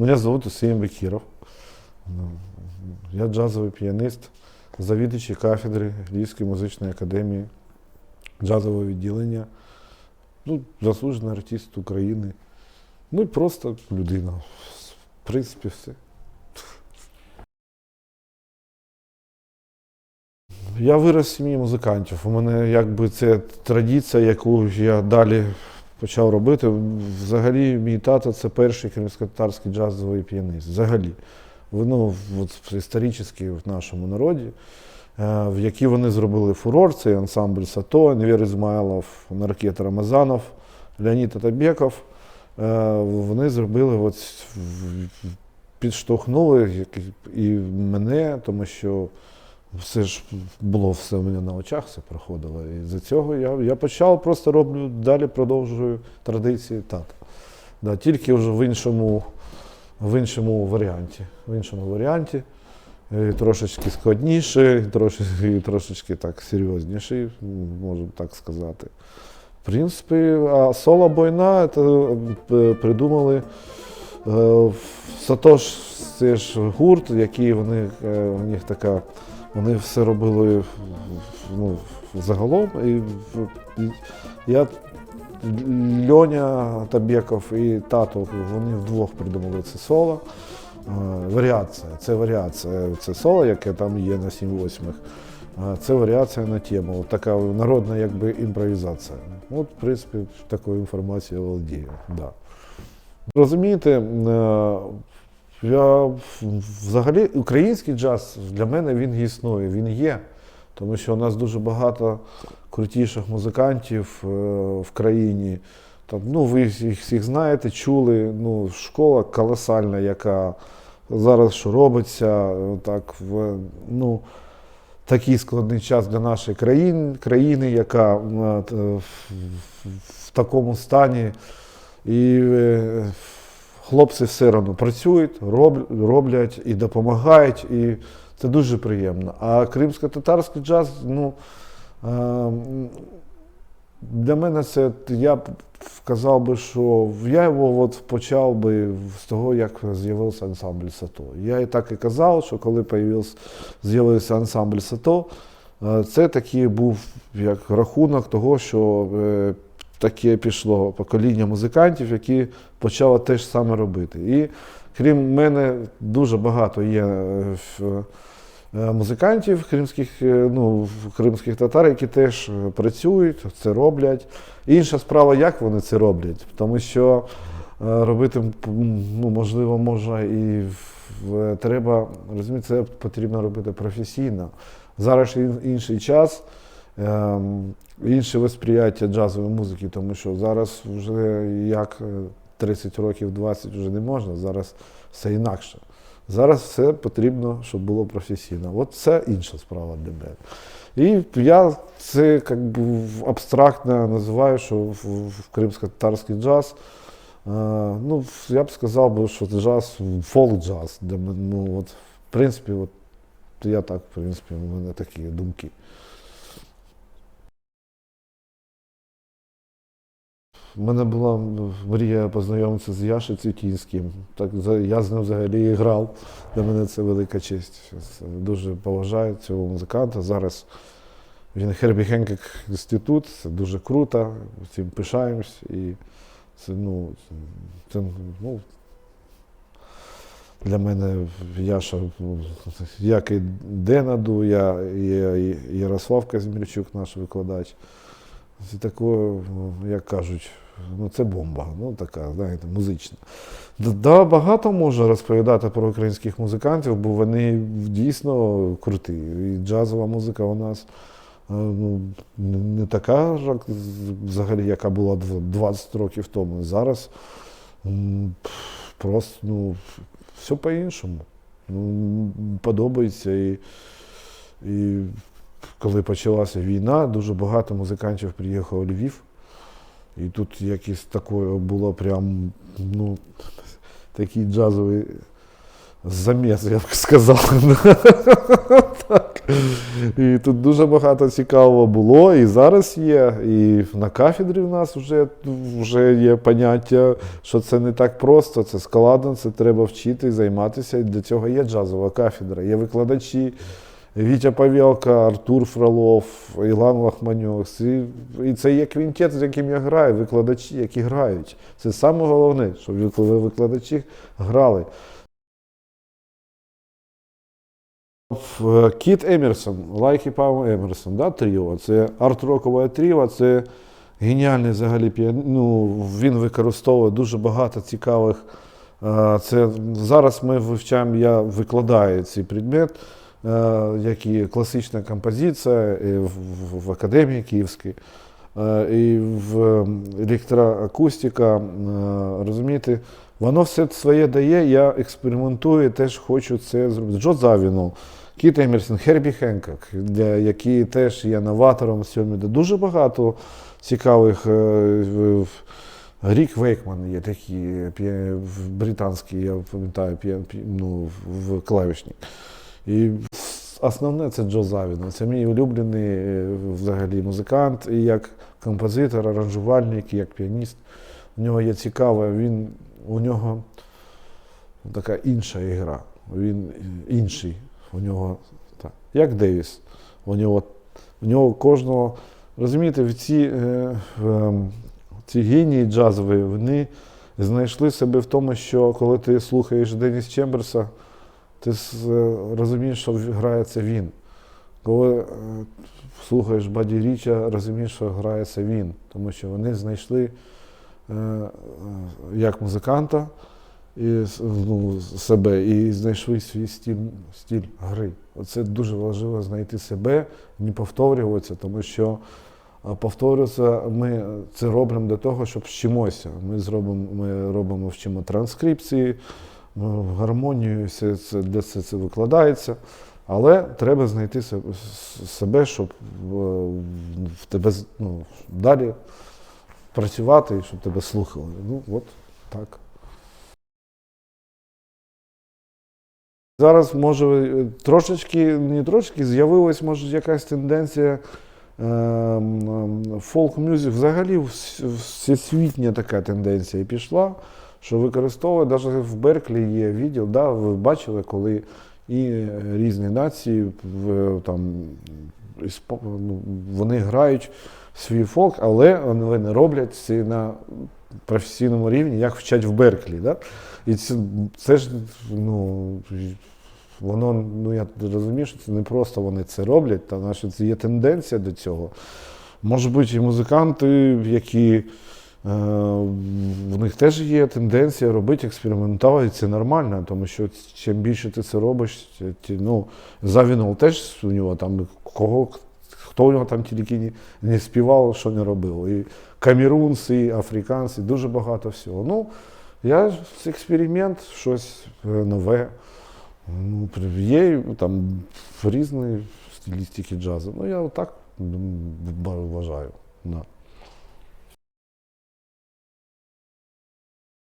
Меня зовут Усеем Бекиров. Ну, Я джазовий піаніст, завідуючий кафедри Львівської музичної академії, джазового відділення, ну, заслужений артист України. Ну і просто людина. В принципі, все. Я вирос в сім'ї музикантів. У мене якби це традиція, яку я далі почав робити. Взагалі, мій тато це перший кримськотатарський джазовий піаніст. Взагалі. Воно от, історично в нашому народі, е, в якій вони зробили фурор, це ансамбль Сато, Невір Ізмайлов, Наркет Рамазанов, Леонід Атабеков. Е, Вони зробили, от, підштовхнули і мене, тому що все ж було все у мене на очах, все проходило. І за цього я, я почав, просто роблю, далі продовжую традиції тата. Да, тільки вже в іншому, в іншому варіанті. В іншому варіанті. е, Трошечки складніше, трошечки, трошечки так серйозніше, можна так сказати. В принципі, а соло бойна це е, придумали е, Сатош, це ж гурт, який вони, у них така, вони все робили ну, загалом. І, і я, Льоня Табеков і тато, вони вдвох придумали це соло. Е, Варіація, це варіація. Це соло, яке там є на 7 восьмих. А Це варіація на тему. Така народна якби імпровізація. От, в принципі, такою інформацією володію. Да. Розумієте, е, я взагалі український джаз для мене він існує, він є. Тому що у нас дуже багато крутіших музикантів е, в країні. Там, ну, ви їх всіх знаєте, чули. Ну, школа колосальна, яка зараз що робиться, е, так, в, ну, такий складний час для нашої країни, країни яка е, в, в, в такому стані. І хлопці все одно працюють, роблять і допомагають, і це дуже приємно. А кримсько-татарський джаз, ну, е, для мене це я б сказав би, що я його от почав би з того, як з'явився ансамбль Сато. Я і так і казав, що коли з'явився ансамбль Сато, е, це такий був як рахунок того, що е, таке пішло покоління музикантів, які почали те ж саме робити. І крім мене, дуже багато є е, е, музикантів кримських, е, ну, кримських татар, які теж працюють, це роблять. Інша справа, як вони це роблять, тому що робити ну, можливо можна і треба, розумієте, це потрібно робити професійно. Зараз інший час, інше восприяття джазової музики, тому що зараз вже як е, 30 років, 20 вже не можна, зараз все інакше. Зараз все потрібно, щоб було професійно. От це інша справа для мене. І я це як би, абстрактно називаю, що в, кримсько-татарський джаз. е, ну, я б сказав би, що джаз, фолк-джаз. Ну, в принципі, от, я так, в принципі, у мене такі думки. У мене була мрія познайомитися з Яшею Цвітінським. Так, я з ним взагалі і грав. Для мене це велика честь. Дуже поважаю цього музиканта. Зараз він Хербі Хенкек інститут, це дуже круто, цим пишаємось. І це, ну, це, ну, для мене Яша, як і Денаду, я, і Ярослав Казмірчук, наш викладач. Це таке, ну, як кажуть, ну це бомба, ну така, знаєте, музична. Да, багато можна розповідати про українських музикантів, бо вони дійсно круті. І джазова музика у нас е, ну, не така, взагалі, яка була 20 років тому. Зараз просто ну, все по-іншому. Ну, подобається і. І коли почалася війна, дуже багато музикантів приїхало у Львів. І тут якесь таке було прям, ну, такий джазовий заміс, я б сказав. так. І тут дуже багато цікавого було, і зараз є. І на кафедрі в нас вже, вже є поняття, що це не так просто, це складно, це треба вчити, займатися. І для цього є джазова кафедра, є викладачі. Вітя Павелка, Артур Фролов, Ілан Лахманьов. І, і це є квінтет, з яким я граю, викладачі, які грають. Це саме головне, щоб викладачі грали. Кіт Емерсон, Лайкі Пау Емерсон, да, тріо. Це арт-рокове тріо, це геніальний взагалі піані- Ну, він використовує дуже багато цікавих. е, Це зараз ми вивчаємо, я викладаю цей предмет, е, як і класична композиція в, академії Київській. е, І в електроакустика, е, розумієте, воно все своє дає, я експериментую, теж хочу це зробити. Джо Завінов, Кіт Емерсон, Хербі Хенкок, для, які теж є новатором. Де Дуже багато цікавих. е, Рік Вейкман є такий британський, я пам'ятаю, ну, в- клавішник. І основне це Джо Завіно. Це мій улюблений е, взагалі музикант, і як композитор, аранжувальник, і як піаніст. У нього є цікаве, він, у нього така інша ігра. Він інший. У нього так, як Девіс. У нього, у нього кожного, розумієте, в ці, е, в, ем, ці генії джазові, вони знайшли себе в тому, що коли ти слухаєш Деніс Чемберса, ти е, розумієш, що грає це він. Коли е, слухаєш Баді Річа, розумієш, що грає це він. Тому що вони знайшли е, як музиканта і, ну, себе, і знайшли свій стиль, стиль гри. Оце дуже важливо знайти себе, не повторюватися, тому що повторюватися ми це робимо для того, щоб вчимося. Ми зробимо, ми робимо вчимо транскрипції, ну, гармонію, все де це, це викладається. Але треба знайти себе, щоб е, в тебе ну, далі працювати і щоб тебе слухали. Ну, от так. Зараз може е, трошечки, не трошечки, з'явилась може якась тенденція фолк мюзик. Взагалі всесвітня така тенденція пішла, що використовує, навіть в Берклі є відділ, да, ви бачили, коли і різні нації в, там, ну, вони грають свій фолк, але вони роблять це на професійному рівні, як вчать в Берклі. Да? І це, це ж ну, воно, ну я розумію, що це не просто вони це роблять, тому що це є тенденція до цього. Може бути, і музиканти, які е, в них теж є тенденція робити експериментали, і це нормально, тому що чим більше ти це робиш, ті, ну, Завінов теж у нього там кого, хто у нього там тільки не, не співав, що не робив. І камерунці, і африканці, дуже багато всього. Ну, я експеримент, щось е, нове. Ну, є там різні стилістики джазу. Ну, я отак вважаю. Да.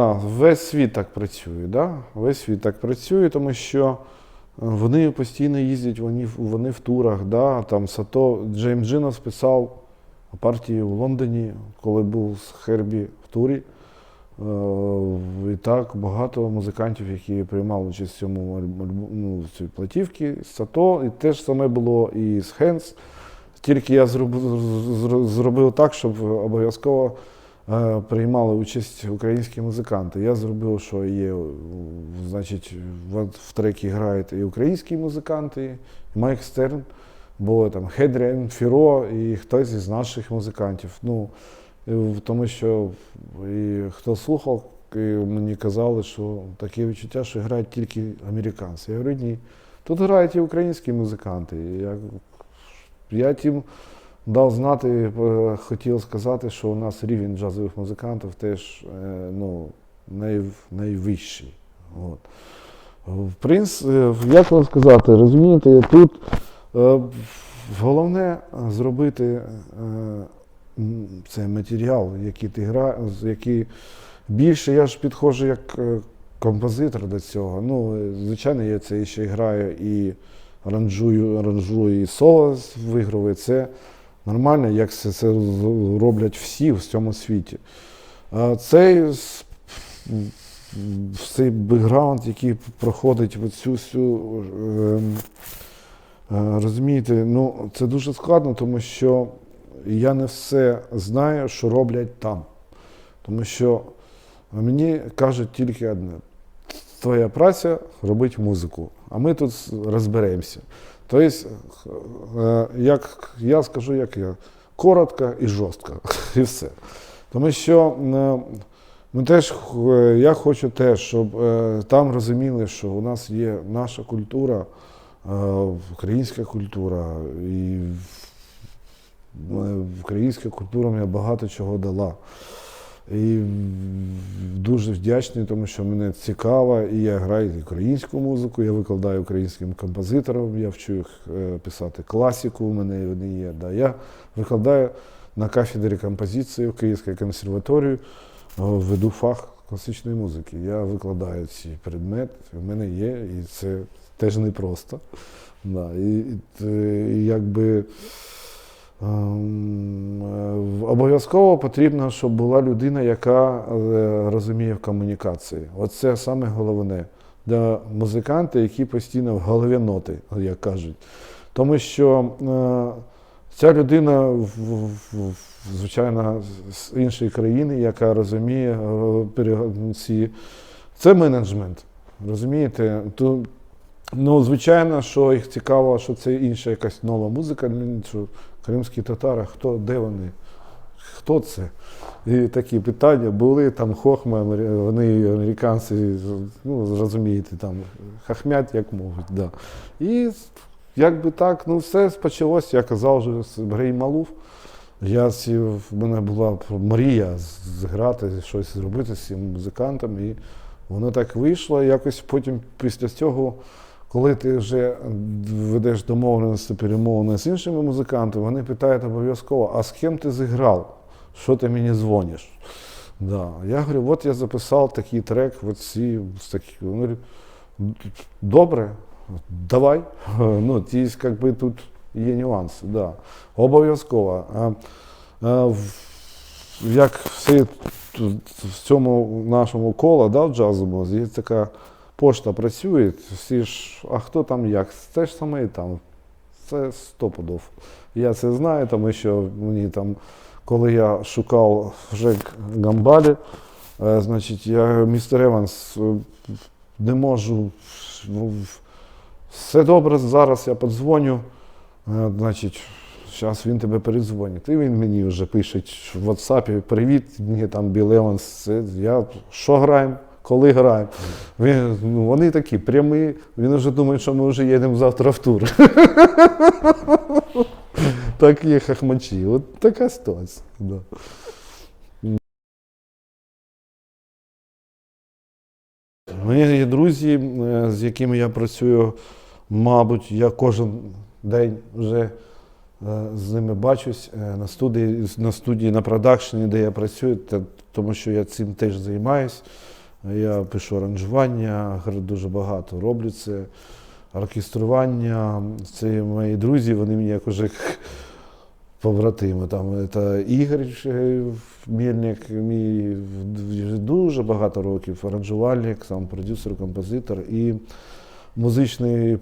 А, весь світ так працює, да? весь світ так працює, тому що е, вони постійно їздять, вони, в- вони в турах. Да? Там Сато Джеймс Джинов писав партії у Лондоні, коли був з Хербі в турі. Е, І так багато музикантів, які приймали участь в цьому ну, в цій платівці, Сато, і те ж саме було і з Хенс. Тільки я зробив, зробив так, щоб обов'язково приймали участь українські музиканти. Я зробив, що є, е, значить, в, трекі грають і українські музиканти, і Майк Стерн, було там Хедріан, Фіро і хтось із наших музикантів. Ну, тому що і хто слухав, і мені казали, що таке відчуття, що грають тільки американці. Я говорю, ні. Тут грають і українські музиканти. Я, я тим дав знати, е, хотів сказати, що у нас рівень джазових музикантів теж е, ну, най, найвищий. От. В принципі, як вам сказати, розумієте, тут е, головне зробити е, м, матеріал, який ти гра, який більше я ж підходжу як е, композитор до цього. Ну, е, звичайно, я це ще граю і аранжую, аранжую і соло виграваю. Це нормально, як це, роблять всі в цьому світі. Цей цей бекграунд, який проходить цю всю. ем, е, Розумієте, ну це дуже складно, тому що я не все знаю, що роблять там. Тому що мені кажуть тільки одне: твоя праця робить музику, а ми тут розберемося. Тобто, е, як я скажу, як я, коротко і жорстко, і все. Тому що е, ми теж, е, я хочу теж, щоб там розуміли, що у нас є наша культура, українська культура, і українська культура мені багато чого дала. І дуже вдячний, тому що мене цікаво, і я граю українську музику, я викладаю українським композиторам, я вчу їх е, писати класику, у мене вони є. Да. Я викладаю на кафедрі композиції в Київській консерваторії, е, веду фах класичної музики. Я викладаю ці предмети, в мене є, і це теж непросто. Да. І, і, е, і якби. Ем, е, Обов'язково потрібно, щоб була людина, яка е, розуміє в комунікації. Оце саме головне для музиканта, які постійно в голові ноти, як кажуть. Тому що е, ця людина, звичайно, з іншої країни, яка розуміє ці. Це менеджмент. Розумієте? Ну, звичайно, що їх цікаво, що це інша якась нова музика. Кримські татари, хто, де вони? Хто це? І такі питання були, там хохма, вони американці, ну, зрозумієте, там хахмять як можуть. Да. І якби так, ну все почалось, я казав вже з Грей Малуф. Я ці, в мене була мрія зграти, щось зробити з цим музикантом, і воно так вийшло. Якось потім після цього, коли ти вже ведеш домовленості, перемовини з іншими музикантами, вони питають обов'язково, а з ким ти зіграв? Що ти мені дзвониш? Да. Я говорю, от я записав такий трек, от ці, такі. Говорять, добре, давай. Ну, ті, як би тут є нюанси, да. Обов'язково. А, а, як всі в цьому нашому коло да, в джазовому, є така пошта працює, всі ж, а хто там як? Це ж саме і там. Це стопудов. Я це знаю, тому що мені там, коли я шукав Жек Гамбалі, е, значить, я містер Еванс е, не можу. ну, Все добре, зараз я подзвоню. Е, Значить, зараз він тебе передзвонить. І він мені вже пише в WhatsApp, привіт, мені там Біл Еванс. Я що граємо? Коли граємо? Він, ну, вони такі прямі, він вже думає, що ми вже їдемо завтра в тур. Такі хахмачі. От така ситуація. Є друзі, е, з якими я працюю, мабуть, я кожен день вже е, з ними бачусь е, на студії, на студії, на продакшені, де я працюю, тому що я цим теж займаюсь. Я пишу аранжування, дуже багато роблю це. Оркестрування. Це мої друзі, вони мені як уже побратими. Там це Ігор Мельник, мій дуже багато років, аранжувальник, сам продюсер, композитор і музичний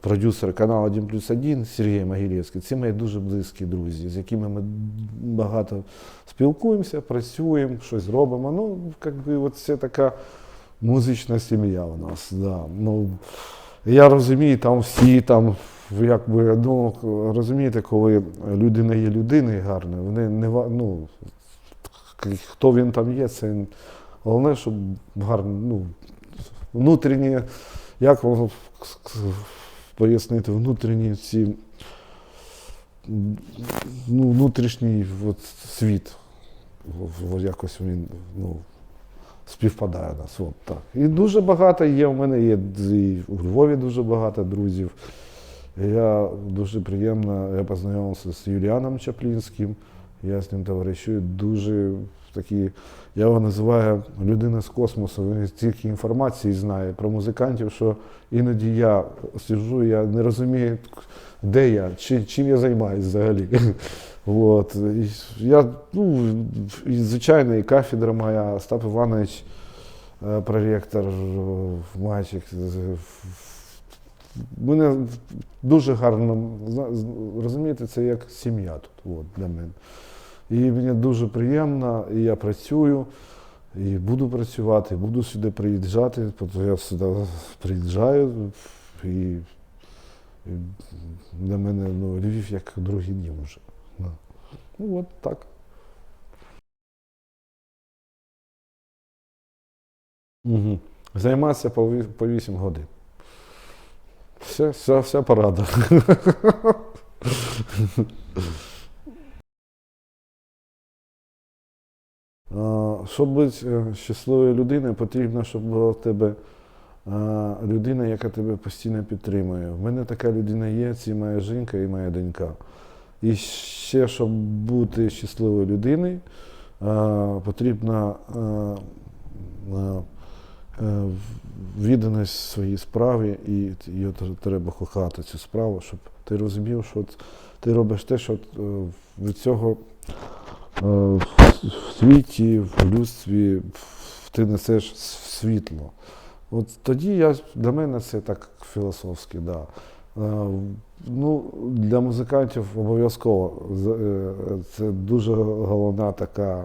продюсер каналу 1 плюс 1 Сергій Могилєвський. Це мої дуже близькі друзі, з якими ми багато спілкуємося, працюємо, щось робимо. Ну, якби от це така музична сім'я у нас. Да. Ну, я розумію, там всі там, якби, ну, розумієте, коли людина є людиною гарною, вони не ну, хто він там є, це головне, щоб гарно, ну, внутрішні, як пояснити, внутрішні ці, ну, внутрішній от, світ. Якось він, ну, співпадає нас. От так. І дуже багато є. У мене є і у Львові дуже багато друзів. Я дуже приємно, я познайомився з Юліаном Чаплінським. Я з ним товаришую. Дуже такий, я його називаю людина з космосу. Він стільки інформації знає про музикантів, що іноді я сиджу, я не розумію, де я, чи, чим я займаюся взагалі. От. Я, ну, і, звичайно, і кафедра моя, Остап Іванович, е, проректор, мальчик. Мене дуже гарно, розумієте, це як сім'я тут от, для мене. І мені дуже приємно, і я працюю, і буду працювати, і буду сюди приїжджати, я сюди приїжджаю, і, і для мене ну, Львів як другий дім вже. Ну от так. Угу. Займатися по, ві- по 8 годин. Все, вся, вся порада. Щоб бути е, щасливою людиною, потрібно, щоб була в тебе людина, яка тебе постійно підтримує. В мене така людина є, це моя жінка і моя донька. І ще, щоб бути щасливою людиною, е, відданість своїй справі, і її треба кохати цю справу, щоб ти розумів, що ти робиш те, що е, від цього е, в в світі, в людстві ти несеш світло. От тоді я, для мене це так філософськи, да. Е, Ну, для музикантів обов'язково. Е, Це дуже головна така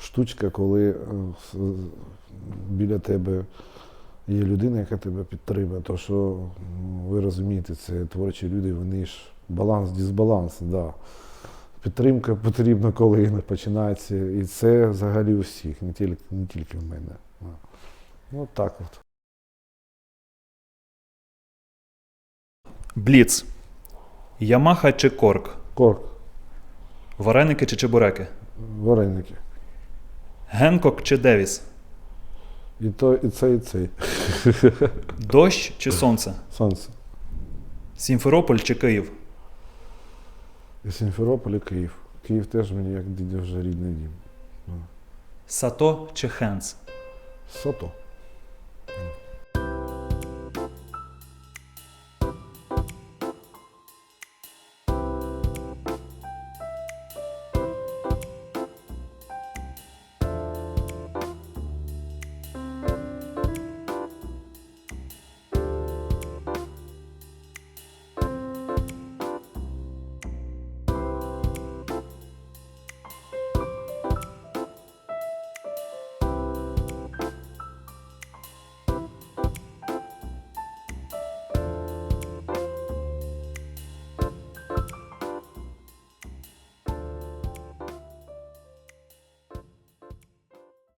штучка, коли е, біля тебе є людина, яка тебе підтримує. То, що ви розумієте, це творчі люди, вони ж баланс, дисбаланс, да. Підтримка потрібна, коли починається. І це взагалі у всіх, не тільки, не тільки в мене. Ну, так от. Бліц. Ямаха чи корк? Корк, Вареники чи чебуреки? вареники. Генкок чи Девіс? І то, і це, і цей. Дощ чи сонце? Сонце. Сімферополь чи Київ? І Сімферополь, і Київ. Київ теж мені як дідя вже рідний дім. Сато чи Хенс? Сото.